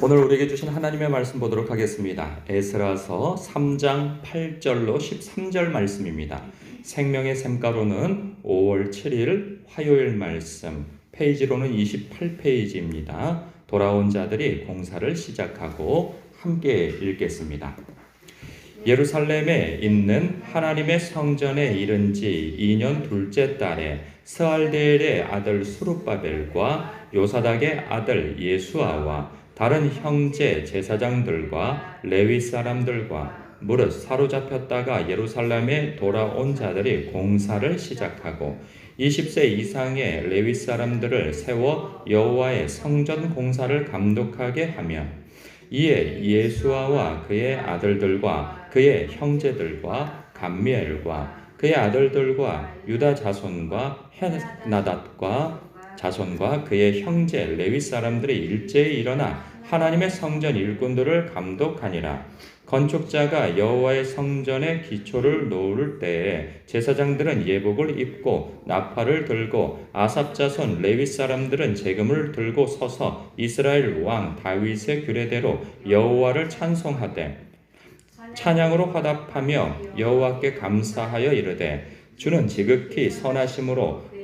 오늘 우리에게 주신 하나님의 말씀 보도록 하겠습니다. 에스라서 3장 8절로 13절 말씀입니다. 생명의 샘가루는 5월 7일 화요일 말씀, 페이지로는 28페이지입니다. 돌아온 자들이 공사를 시작하고 함께 읽겠습니다. 예루살렘에 있는 하나님의 성전에 이른 지 2년 둘째 달에 스알데엘의 아들 수룹바벨과 요사닥의 아들 예수아와 다른 형제 제사장들과 레위 사람들과 무릇 사로잡혔다가 예루살렘에 돌아온 자들이 공사를 시작하고 20세 이상의 레위 사람들을 세워 여호와의 성전 공사를 감독하게 하며 이에 예수아와 그의 아들들과 그의 형제들과 감미엘과 그의 아들들과 유다 자손과 헤나닷과 자손과 그의 형제 레위 사람들이 일제히 일어나 하나님의 성전 일꾼들을 감독하니라. 건축자가 여호와의 성전의 기초를 놓을 때에 제사장들은 예복을 입고 나팔을 들고 아삽 자손 레위 사람들은 재금을 들고 서서 이스라엘 왕 다윗의 규례대로 여호와를 찬송하되 찬양으로 화답하며 여호와께 감사하여 이르되 주는 지극히 선하심으로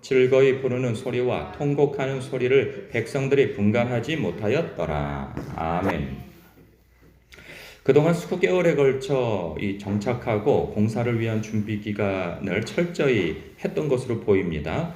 즐거이 부르는 소리와 통곡하는 소리를 백성들이 분간하지 못하였더라. 아멘. 그동안 수개월에 걸쳐 이 정착하고 공사를 위한 준비 기간을 철저히 했던 것으로 보입니다.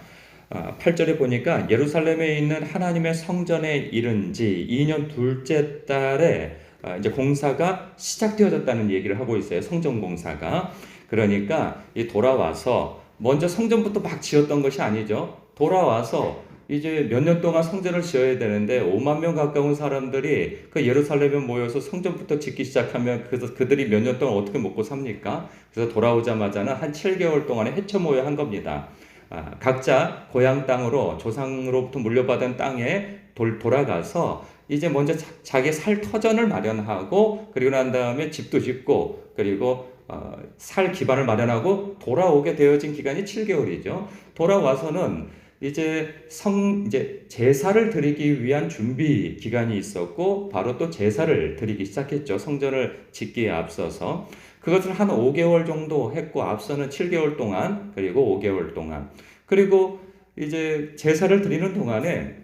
8절에 보니까 예루살렘에 있는 하나님의 성전에 이른 지 2년 둘째 달에 아, 이제 공사가 시작되어졌다는 얘기를 하고 있어요. 성전 공사가. 그러니까 이 돌아와서 먼저 성전부터 막 지었던 것이 아니죠. 돌아와서 이제 몇 년 동안 성전을 지어야 되는데 5만 명 가까운 사람들이 그 예루살렘에 모여서 성전부터 짓기 시작하면 그래서 그들이 몇 년 동안 어떻게 먹고 삽니까? 그래서 돌아오자마자는 한 7개월 동안에 헤쳐 모여 한 겁니다. 아, 각자 고향 땅으로 조상으로부터 물려받은 땅에 돌, 돌아가서 이제 먼저 자, 기살 터전을 마련하고 그리고 난 다음에 집도 짓고 그리고 어, 살 기반을 마련하고 돌아오게 되어진 기간이 7개월이죠. 돌아와서는 이제 성 이제 제사를 드리기 위한 준비 기간이 있었고 바로 또 제사를 드리기 시작했죠. 성전을 짓기에 앞서서 그것을 한 5개월 정도 했고 앞서는 7개월 동안 그리고 5개월 동안 그리고 이제 제사를 드리는 동안에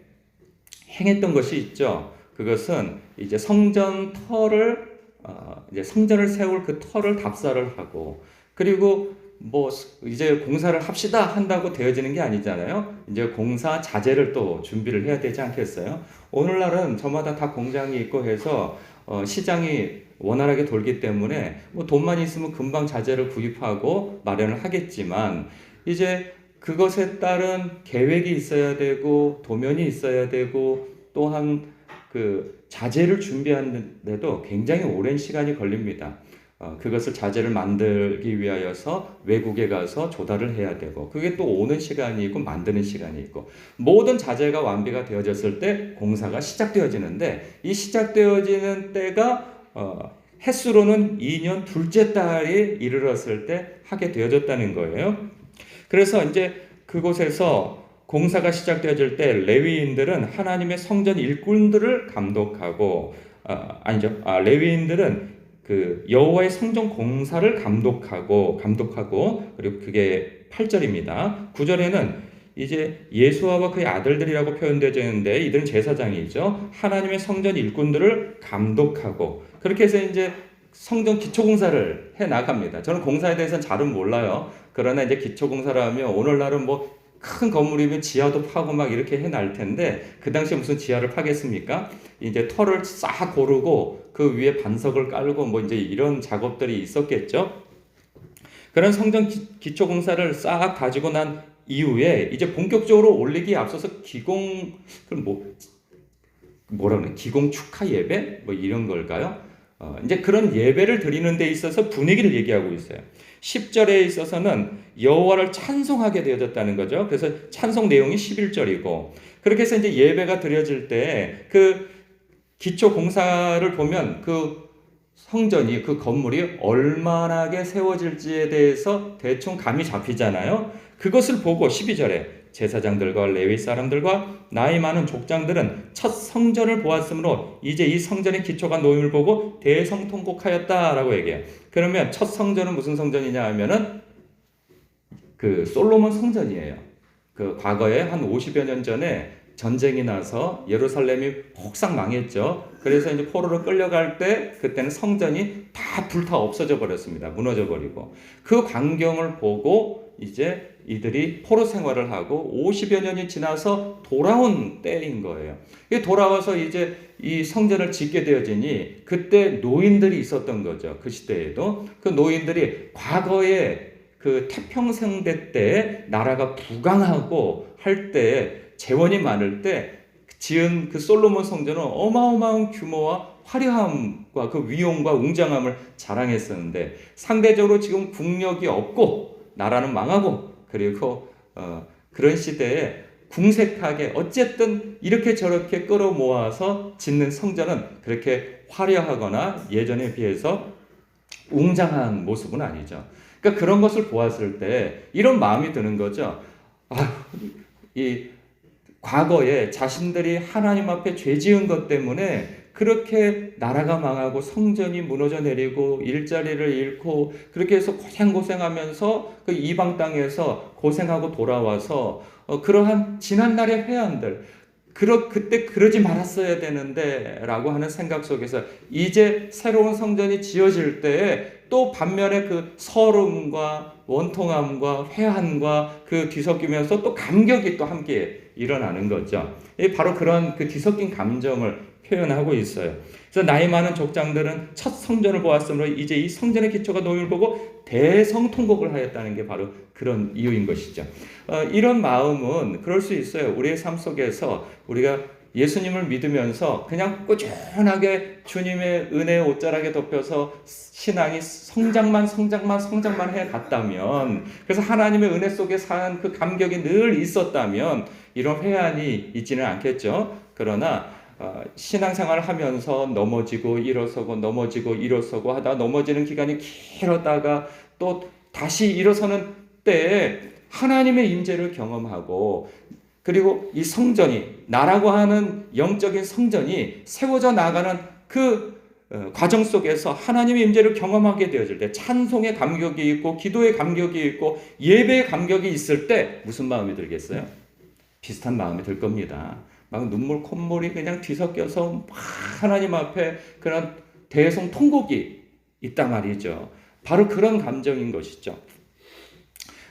행했던 것이 있죠. 그것은 이제 성전 터를 어, 이제 성전을 세울 그 터를 답사를 하고 그리고 뭐 이제 공사를 합시다 한다고 되어지는 게 아니잖아요. 이제 공사 자재를 또 준비를 해야 되지 않겠어요? 오늘날은 저마다 다 공장이 있고 해서 어, 시장이 원활하게 돌기 때문에 뭐 돈만 있으면 금방 자재를 구입하고 마련을 하겠지만 이제 그것에 따른 계획이 있어야 되고 도면이 있어야 되고 또한 그 자재를 준비하는데도 굉장히 오랜 시간이 걸립니다. 어, 그것을 자재를 만들기 위하여서 외국에 가서 조달을 해야 되고 그게 또 오는 시간이 있고 만드는 시간이 있고 모든 자재가 완비가 되어졌을 때 공사가 시작되어지는데 이 시작되어지는 때가 어, 횟수로는 2년 둘째 달이 이르렀을 때 하게 되어졌다는 거예요. 그래서 이제 그곳에서 공사가 시작되어질 때 레위인들은 하나님의 성전 일꾼들을 감독하고 아, 아니죠. 아, 레위인들은 그 여호와의 성전 공사를 감독하고 감독하고 그리고 그게 8절입니다. 9절에는 이제 예수아와 그의 아들들이라고 표현되어 있는데 이들은 제사장이죠. 하나님의 성전 일꾼들을 감독하고 그렇게 해서 이제 성전 기초 공사를 해 나갑니다. 저는 공사에 대해서는 잘은 몰라요. 그러나 이제 기초 공사를 하면 오늘날은 뭐 큰 건물이면 지하도 파고 막 이렇게 해날 텐데 그 당시에 무슨 지하를 파겠습니까? 이제 털을 싹 고르고 그 위에 반석을 깔고 뭐 이제 이런 작업들이 있었겠죠. 그런 성전 기초 공사를 싹 가지고 난 이후에 이제 본격적으로 올리기에 앞서서 기공 그럼 뭐 뭐라 그래 기공 축하 예배 뭐 이런 걸까요? 어, 이제 그런 예배를 드리는 데 있어서 분위기를 얘기하고 있어요. 10절에 있어서는 여호와를 찬송하게 되어졌다는 거죠. 그래서 찬송 내용이 11절이고 그렇게 해서 이제 예배가 드려질 때 그 기초 공사를 보면 그 성전이 그 건물이 얼마나게 세워질지에 대해서 대충 감이 잡히잖아요. 그것을 보고 12절에 제사장들과 레위 사람들과 나이 많은 족장들은 첫 성전을 보았으므로 이제 이 성전의 기초가 놓임을 보고 대성통곡하였다라고 얘기해요. 그러면 첫 성전은 무슨 성전이냐 하면은 그 솔로몬 성전이에요. 그 과거에 한 50여 년 전에 전쟁이 나서 예루살렘이 폭삭 망했죠. 그래서 이제 포로로 끌려갈 때 그때는 성전이 다 불타 없어져 버렸습니다. 무너져 버리고 그 광경을 보고 이제 이들이 포로 생활을 하고 50여 년이 지나서 돌아온 때인 거예요. 돌아와서 이제 이 성전을 짓게 되어지니 그때 노인들이 있었던 거죠. 그 시대에도 그 노인들이 과거에 그 태평성대 때 나라가 부강하고 할 때 재원이 많을 때 지은 그 솔로몬 성전은 어마어마한 규모와 화려함과 그 위용과 웅장함을 자랑했었는데 상대적으로 지금 국력이 없고 나라는 망하고 그리고 어, 그런 시대에 궁색하게 어쨌든 이렇게 저렇게 끌어모아서 짓는 성전은 그렇게 화려하거나 예전에 비해서 웅장한 모습은 아니죠. 그러니까 그런 것을 보았을 때 이런 마음이 드는 거죠. 아, 이 과거에 자신들이 하나님 앞에 죄 지은 것 때문에 그렇게 나라가 망하고 성전이 무너져 내리고 일자리를 잃고 그렇게 해서 고생고생하면서 그 이방 땅에서 고생하고 돌아와서 어, 그러한 지난날의 회한들 그러, 그때 그러지 말았어야 되는데 라고 하는 생각 속에서 이제 새로운 성전이 지어질 때에 또 반면에 그 서름과 원통함과 회한과 그 뒤섞이면서 또 감격이 또 함께 일어나는 거죠. 바로 그런 그 뒤섞인 감정을 표현하고 있어요. 그래서 나이 많은 족장들은 첫 성전을 보았으므로 이제 이 성전의 기초가 놓임을 보고 대성통곡을 하였다는 게 바로 그런 이유인 것이죠. 어, 이런 마음은 그럴 수 있어요. 우리의 삶 속에서 우리가 예수님을 믿으면서 그냥 꾸준하게 주님의 은혜의 옷자락에 덮여서 신앙이 성장만 성장만 성장만 해 갔다면 그래서 하나님의 은혜 속에 사는 그 감격이 늘 있었다면 이런 회한이 있지는 않겠죠. 그러나 어, 신앙생활을 하면서 넘어지고 일어서고 넘어지고 일어서고 하다 넘어지는 기간이 길었다가 또 다시 일어서는 때에 하나님의 임재를 경험하고 그리고 이 성전이 나라고 하는 영적인 성전이 세워져 나가는 그 어, 과정 속에서 하나님의 임재를 경험하게 되어질 때 찬송의 감격이 있고 기도의 감격이 있고 예배의 감격이 있을 때 무슨 마음이 들겠어요? 비슷한 마음이 들 겁니다. 막 눈물 콧물이 그냥 뒤섞여서 막 하나님 앞에 그런 대성 통곡이 있단 말이죠. 바로 그런 감정인 것이죠.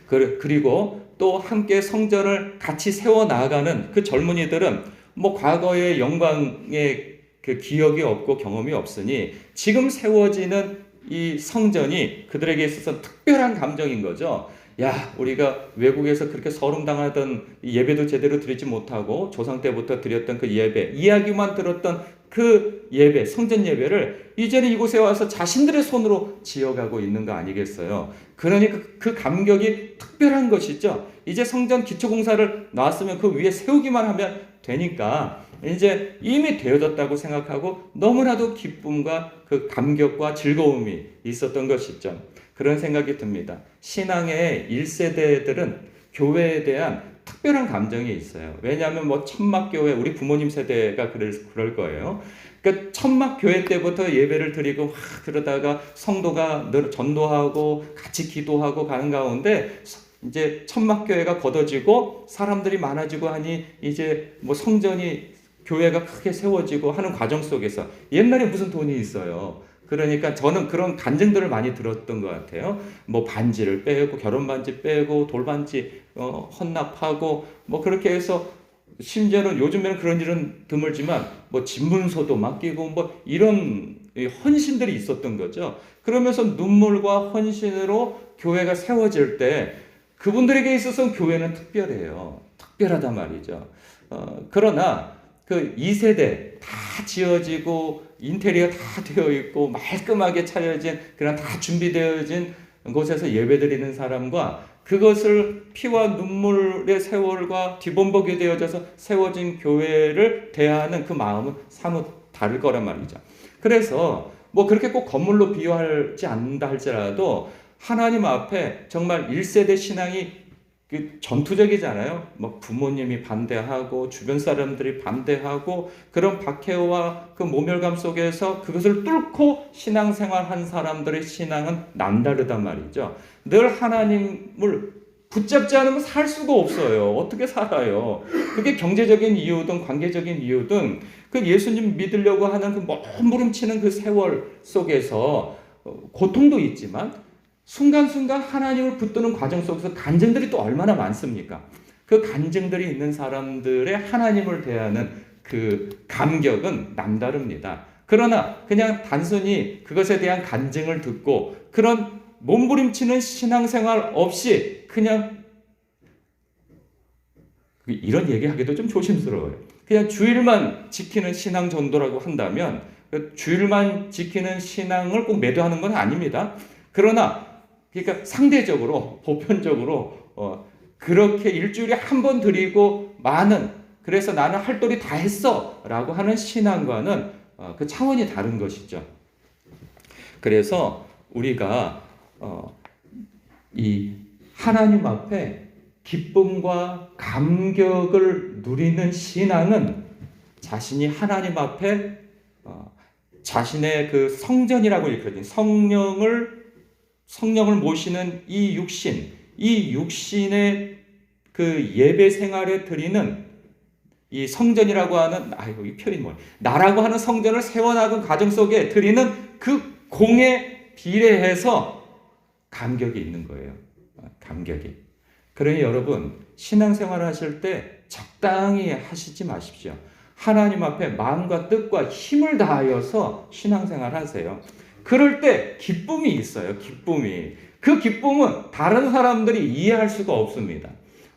그리고 또 함께 성전을 같이 세워 나가는 그 젊은이들은 뭐 과거의 영광의 그 기억이 없고 경험이 없으니 지금 세워지는 이 성전이 그들에게 있어서 특별한 감정인 거죠. 야, 우리가 외국에서 그렇게 서름당하던 예배도 제대로 드리지 못하고 조상 때부터 드렸던 그 예배, 이야기만 들었던 그 예배, 성전 예배를 이제는 이곳에 와서 자신들의 손으로 지어가고 있는 거 아니겠어요? 그러니까 그 감격이 특별한 것이죠. 이제 성전 기초공사를 나왔으면 그 위에 세우기만 하면 되니까 이제 이미 되어졌다고 생각하고 너무나도 기쁨과 그 감격과 즐거움이 있었던 것이죠. 그런 생각이 듭니다. 신앙의 1세대들은 교회에 대한 특별한 감정이 있어요. 왜냐하면 뭐 천막교회, 우리 부모님 세대가 그럴, 그럴 거예요. 그 천막교회 때부터 예배를 드리고 막 그러다가 성도가 늘 전도하고 같이 기도하고 가는 가운데 이제 천막교회가 걷어지고 사람들이 많아지고 하니 이제 뭐 성전이 교회가 크게 세워지고 하는 과정 속에서 옛날에 무슨 돈이 있어요. 그러니까 저는 그런 간증들을 많이 들었던 것 같아요. 뭐 반지를 빼고 결혼 반지 빼고 돌반지 어, 헌납하고 뭐 그렇게 해서 심지어는 요즘에는 그런 일은 드물지만 뭐 집문서도 맡기고 뭐 이런 헌신들이 있었던 거죠. 그러면서 눈물과 헌신으로 교회가 세워질 때 그분들에게 있어서 교회는 특별해요. 특별하단 말이죠. 어, 그러나 그 2세대 다 지어지고 인테리어 다 되어 있고 말끔하게 차려진 그런 다 준비되어진 곳에서 예배드리는 사람과 그것을 피와 눈물의 세월과 뒤범벅이 되어져서 세워진 교회를 대하는 그 마음은 사뭇 다를 거란 말이죠. 그래서 뭐 그렇게 꼭 건물로 비유하지 않는다 할지라도 하나님 앞에 정말 1세대 신앙이 그 전투적이잖아요. 뭐 부모님이 반대하고 주변 사람들이 반대하고 그런 박해와 그 모멸감 속에서 그것을 뚫고 신앙생활한 사람들의 신앙은 남다르단 말이죠. 늘 하나님을 붙잡지 않으면 살 수가 없어요. 어떻게 살아요? 그게 경제적인 이유든 관계적인 이유든 그 예수님 믿으려고 하는 그 몸부림치는 그 세월 속에서 어, 고통도 있지만 순간순간 하나님을 붙드는 과정 속에서 간증들이 또 얼마나 많습니까? 그 간증들이 있는 사람들의 하나님을 대하는 그 감격은 남다릅니다. 그러나 그냥 단순히 그것에 대한 간증을 듣고 그런 몸부림치는 신앙생활 없이 그냥 이런 얘기하기도 좀 조심스러워요. 그냥 주일만 지키는 신앙 전도라고 한다면 그 주일만 지키는 신앙을 꼭 매도하는 건 아닙니다. 그러나 그러니까 상대적으로 보편적으로 어, 그렇게 일주일에 한 번 드리고 많은 그래서 나는 할 도리 다 했어라고 하는 신앙과는 어, 그 차원이 다른 것이죠. 그래서 우리가 어, 이 하나님 앞에 기쁨과 감격을 누리는 신앙은 자신이 하나님 앞에 어, 자신의 그 성전이라고 일컬어진 성령을 성령을 모시는 이 육신, 이 육신의 그 예배 생활에 드리는 이 성전이라고 하는 아이고 이 표현이 뭐야? 나라고 하는 성전을 세워나간 과정 속에 드리는 그 공에 비례해서 감격이 있는 거예요. 감격이. 그러니 여러분 신앙생활 하실 때 적당히 하시지 마십시오. 하나님 앞에 마음과 뜻과 힘을 다하여서 신앙생활 하세요. 그럴 때 기쁨이 있어요. 기쁨이. 그 기쁨은 다른 사람들이 이해할 수가 없습니다.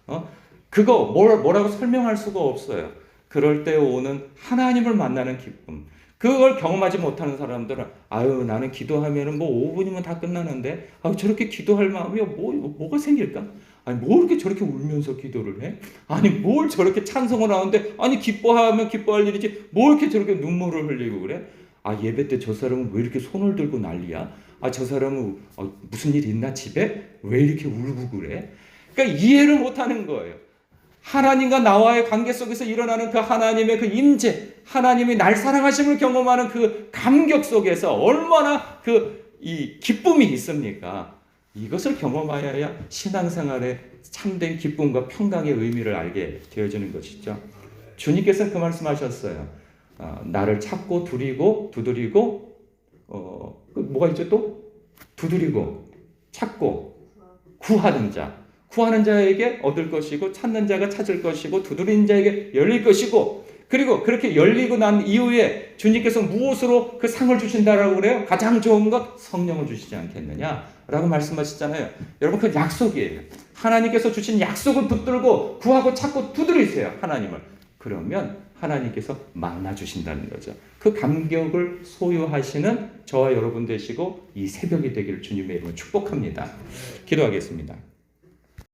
어? 그거 뭘, 뭐라고 설명할 수가 없어요. 그럴 때 오는 하나님을 만나는 기쁨. 그걸 경험하지 못하는 사람들은 아유 나는 기도하면은 뭐 5분이면 다 끝나는데 아 저렇게 기도할 마음이 뭐 뭐가 생길까? 아니 뭐 이렇게 저렇게 울면서 기도를 해? 아니 뭘 저렇게 찬송을 하는데 아니 기뻐하면 기뻐할 일이지 뭐 이렇게 저렇게 눈물을 흘리고 그래? 아 예배 때 저 사람은 왜 이렇게 손을 들고 난리야? 아 저 사람은 어, 무슨 일 있나 집에 왜 이렇게 울고 그래? 그러니까 이해를 못하는 거예요. 하나님과 나와의 관계 속에서 일어나는 그 하나님의 그 임재, 하나님이 날 사랑하심을 경험하는 그 감격 속에서 얼마나 그 이 기쁨이 있습니까? 이것을 경험하여야 신앙생활의 참된 기쁨과 평강의 의미를 알게 되어지는 것이죠. 주님께서는 그 말씀하셨어요. 어, 나를 찾고 두리고 두드리고 어, 그 뭐가 있죠 또 두드리고 찾고 구하는 자 구하는 자에게 얻을 것이고 찾는 자가 찾을 것이고 두드리는 자에게 열릴 것이고 그리고 그렇게 열리고 난 이후에 주님께서 무엇으로 그 상을 주신다라고 그래요? 가장 좋은 것 성령을 주시지 않겠느냐라고 말씀하셨잖아요. 여러분 그 약속이에요. 하나님께서 주신 약속을 붙들고 구하고 찾고 두드리세요. 하나님을. 그러면 하나님께서 만나 주신다는 거죠. 그 감격을 소유하시는 저와 여러분 되시고 이 새벽이 되기를 주님의 이름으로 축복합니다. 기도하겠습니다.